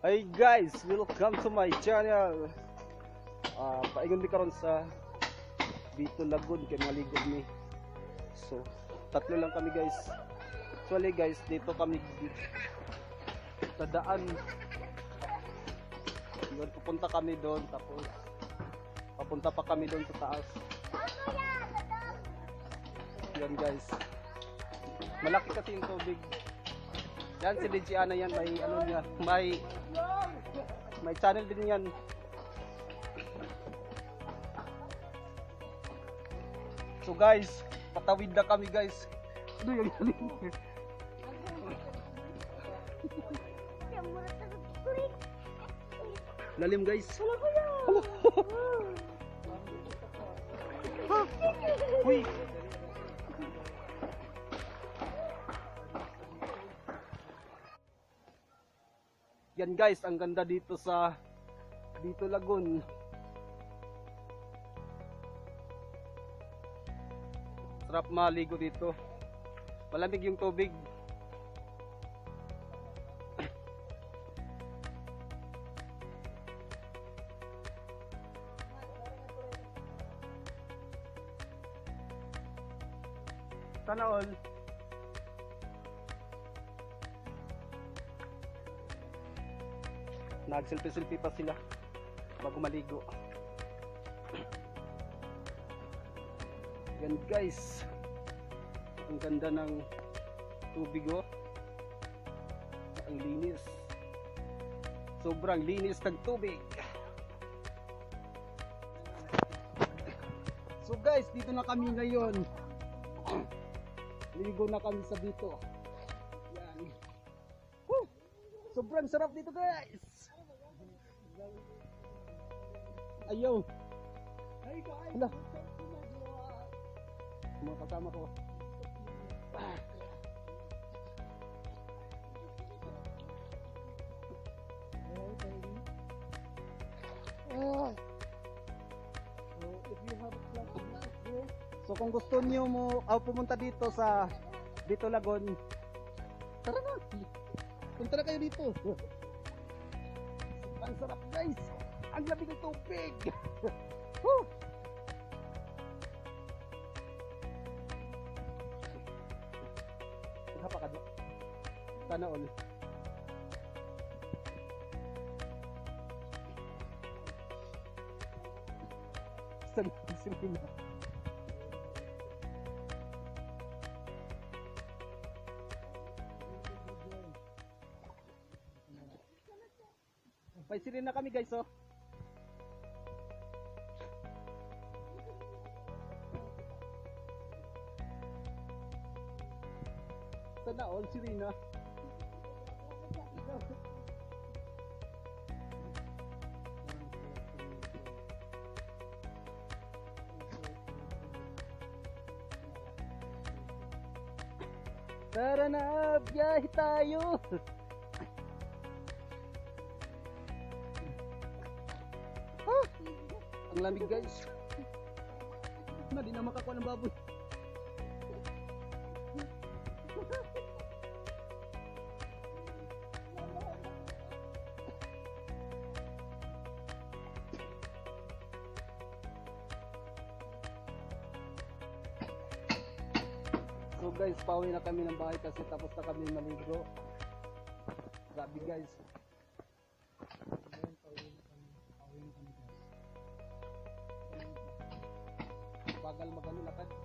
Hi guys, welcome to my channel. Ah, paingon mi karon sa Bito Lagoon kay maligod ni. So, tatlo lang kami guys. Actually guys, dito kami sa daan. Doon pupunta kami doon tapos papunta pa kami doon sa taas. Yan guys. Malaki kasi yung tubig. Yan si DJ Ana yan, may ano niya, may may channel din yan. So guys, patawid na kami guys. Ano yung galing? Lalim guys. Uy! Yan guys, ang ganda dito sa dito Lagoon. Sarap maligo dito. Malamig yung tubig. Sana all. Nagselfie-selfie pa sila bago maligo. Yan guys. Ang ganda ng tubig oh. Ang linis. Sobrang linis ng tubig. So guys, dito na kami ngayon. Ligo na kami sa dito. Yan. Woo! Sobrang sarap dito guys. Ayaw. Hala. Mga kasama ko. So kung gusto niyo mo ah, pumunta dito sa dito Lagon, tara na. Punta na kayo dito. Ang sarap guys. Ang lamig ng tubig. Woo! Hapa ka doon. Sana all. Sana sila. May silin na kami guys oh. Sana all sirena. Tara na, biyahe tayo. Ang lamig guys. Na, di na makakuha ng baboy. So guys, pauwi na kami ng bahay kasi tapos na kami maligo. Grabe guys. Magano lakad.